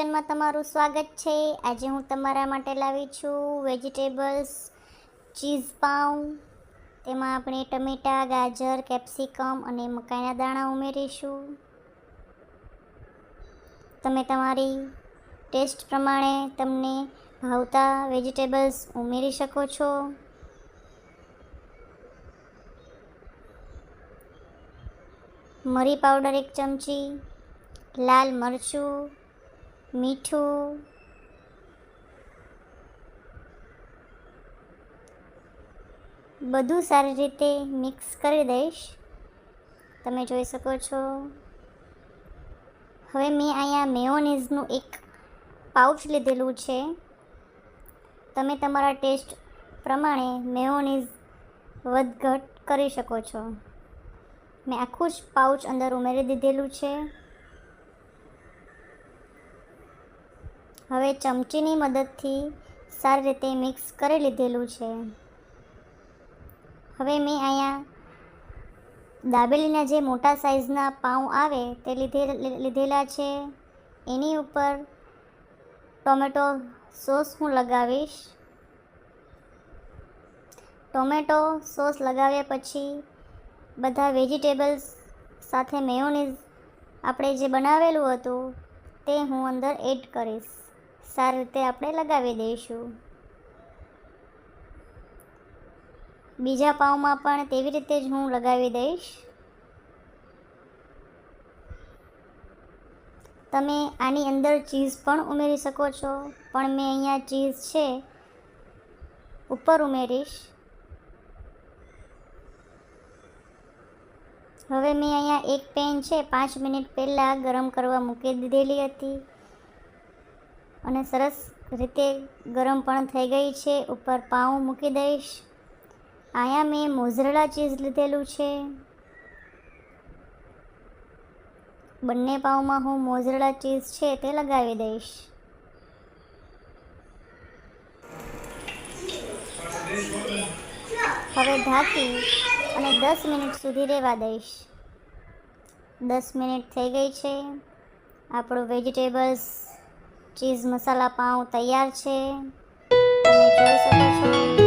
વિડીયોમાં તમારું સ્વાગત છે. આજે હું તમારા માટે લાવી છું વેજીટેબલ્સ, ચીઝ પાઉં, તેમાં આપણે ટમેટાં, ગાજર, કેપ્સિકમ અને મકાઈના દાણા ઉમેરીશું. તમે તમારી ટેસ્ટ પ્રમાણે તમને ભાવતા વેજીટેબલ્સ ઉમેરી શકો છો. મરી પાવડર એક ચમચી, લાલ મરચું મીઠું. બધું સારી રીતે મિક્સ કરી દઈશ. તમે જોઈ શકો છો. હવે મેં અહીંયા મેયોનીઝનું એક પાઉચ લીધેલું છે. તમે તમારા ટેસ્ટ પ્રમાણે મેયોનીઝ વધઘટ કરી શકો છો. મેં આખું જ પાઉચ અંદર ઉમેરી દીધેલું છે. હવે ચમચીની મદદથી સારી રીતે મિક્સ કરી લીધેલું છે. હવે મેં અહીંયા દાબેલીના જે મોટા સાઈઝના પાઉં આવે તે લીધે લીધેલા છે. એની ઉપર ટોમેટો સોસ હું લગાવીશ. ટોમેટો સોસ લગાવ્યા પછી બધા વેજીટેબલ્સ સાથે મેયોનીઝ આપણે જે બનાવેલું હતું તે હું અંદર એડ કરીશ. સારી રીતે આપણે લગાવી દઈશું. બીજા પાઉંમાં પણ તેવી રીતે જ હું લગાવી દઈશ. તમે આની અંદર ચીઝ પણ ઉમેરી શકો છો. પણ મેં અહીંયા ચીઝ છે, ઉપર ઉમેરીશ. હવે મેં અહીંયા એક પેન છે, પાંચ મિનિટ પહેલાં ગરમ કરવા મૂકી દીધેલી હતી. અને સરસ રીતે ગરમ પણ થઈ ગઈ છે. ઉપર પાઉં મૂકી દઈશ. અહીંયા મેં મોઝરેલા ચીઝ લીધેલું છે. બંને પાઉંમાં હું મોઝરેલા ચીઝ છે તે લગાવી દઈશ. હવે ઢાંકી અને દસ મિનિટ સુધી રહેવા દઈશ. દસ મિનિટ થઈ ગઈ છે. આપણું વેજીટેબલ્સ ચીઝ મસાલા પાઉં તૈયાર છે. તમે જોઈ શકો છો.